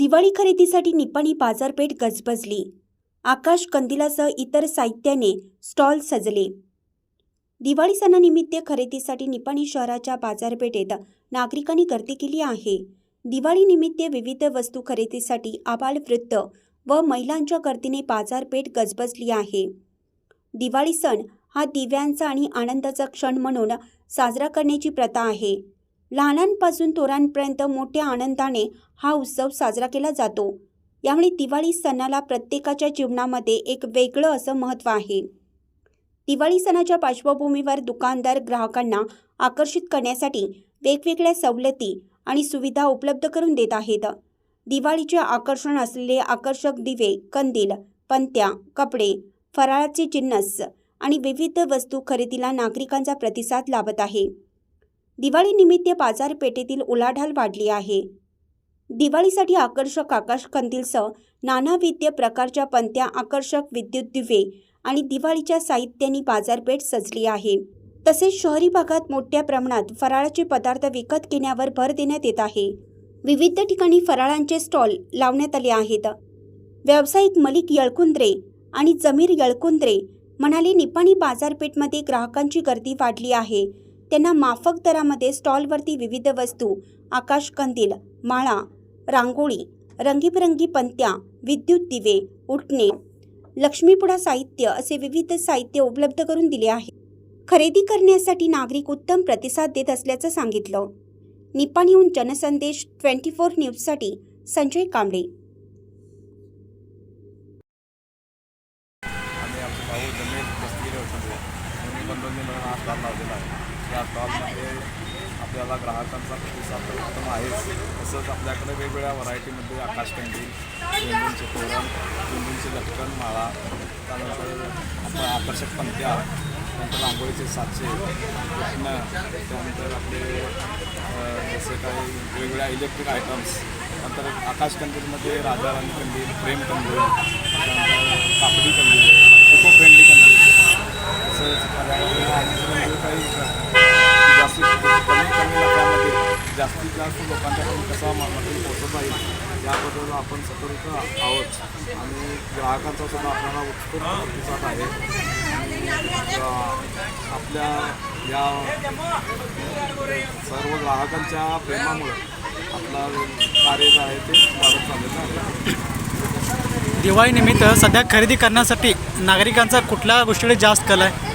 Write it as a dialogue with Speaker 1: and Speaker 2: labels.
Speaker 1: दिवाळी खरेदीसाठी निपाणी बाजारपेठ गजबजली. आकाश कंदिलासह इतर साहित्याने स्टॉल सजले. दिवाळी सणानिमित्त खरेदीसाठी निपाणी शहराच्या बाजारपेठेत नागरिकांनी गर्दी केली आहे. दिवाळीनिमित्त विविध वस्तू खरेदीसाठी आबाल वृत्त व महिलांच्या गर्दीने बाजारपेठ गजबजली आहे. दिवाळी सण हा दिव्यांचा आणि आनंदाचा क्षण म्हणून साजरा करण्याची प्रथा आहे. लहानांपासून थोरांपर्यंत मोठ्या आनंदाने हा उत्सव साजरा केला जातो. यामुळे दिवाळी सणाला प्रत्येकाच्या जीवनामध्ये एक वेगळं असं महत्त्व आहे. दिवाळी सणाच्या पार्श्वभूमीवर दुकानदार ग्राहकांना आकर्षित करण्यासाठी वेगवेगळ्या सवलती आणि सुविधा उपलब्ध करून देत आहेत. दिवाळीचे आकर्षण असलेले आकर्षक दिवे कंदील पंत्या कपडे फराळाचे जिन्नस आणि विविध वस्तू खरेदीला नागरिकांचा प्रतिसाद लाभत आहे. दिवाळीनिमित्त बाजारपेठेतील उलाढाल वाढली आहे. दिवाळीसाठी आकर्षक आकाश कंदीलसह नानाविध प्रकारच्या पंत्या आकर्षक विद्युत दिवे आणि दिवाळीच्या साहित्यानी बाजारपेठ सजली आहे. तसेच शहरी भागात मोठ्या प्रमाणात फराळाचे पदार्थ विकत घेण्यावर भर देण्यात येत आहे. विविध ठिकाणी फराळांचे स्टॉल लावण्यात आले आहेत. व्यावसायिक मलिक यळकुंद्रे आणि जमीर यळकुंद्रे म्हणाले निपाणी बाजारपेठमध्ये ग्राहकांची गर्दी वाढली आहे. त्यांना माफक दरामध्ये स्टॉलवरती विविध वस्तू आकाशकंदील माळा रांगोळी रंगीबेरंगी पंत्या विद्युत दिवे उठणे लक्ष्मीपुडा साहित्य असे विविध साहित्य उपलब्ध करून दिले आहे. खरेदी करण्यासाठी नागरिक उत्तम प्रतिसाद देत असल्याचं सांगितलं. निपाणीहून जनसंदेश ट्वेंटी फोर न्यूजसाठी संजय कांबळे.
Speaker 2: आमचे भाऊ जमीन बसलेले होते हा स्टॉल लावलेला आहे. या स्टॉलमध्ये आपल्याला ग्राहकांचा प्रतिसाद तर उत्तम आहेच. तसंच आपल्याकडे वेगवेगळ्या व्हरायटीमध्ये आकाश कंदील झेंडूंचे तोरण झेंडूंचे लटकन माळा त्यानंतर आपण आकर्षक पंत्या त्यानंतर रांगोळीचे साचे उठणं त्यानंतर आपले जसे काही वेगवेगळ्या इलेक्ट्रिक आयटम्स नंतर आकाश कंदीलमध्ये राजा राणी कंदील प्रेम कंदील त्यानंतर कापडी कंदील इको फ्रेंडली कंदील तसंच पर्यावरणाला काही जास्तीत कमी कमी नफ्यामध्ये जास्तीत जास्त लोकांच्याकडून कसा मटेरियल पोहोचवता येईल याबद्दल आपण सतर्क आहोत. आणि ग्राहकांचा सुद्धा आपल्याला उत्स्फूर्त प्रतिसाद आहे. आपल्या या सर्व ग्राहकांच्या प्रेमामुळे आपला कार्य जे आहे ते वाढत चाललेलं आहे.
Speaker 3: दिवाळीनिमित्त सध्या खरेदी करण्यासाठी नागरिकांचा कुठल्या गोष्टीकडे जास्त कल आहे?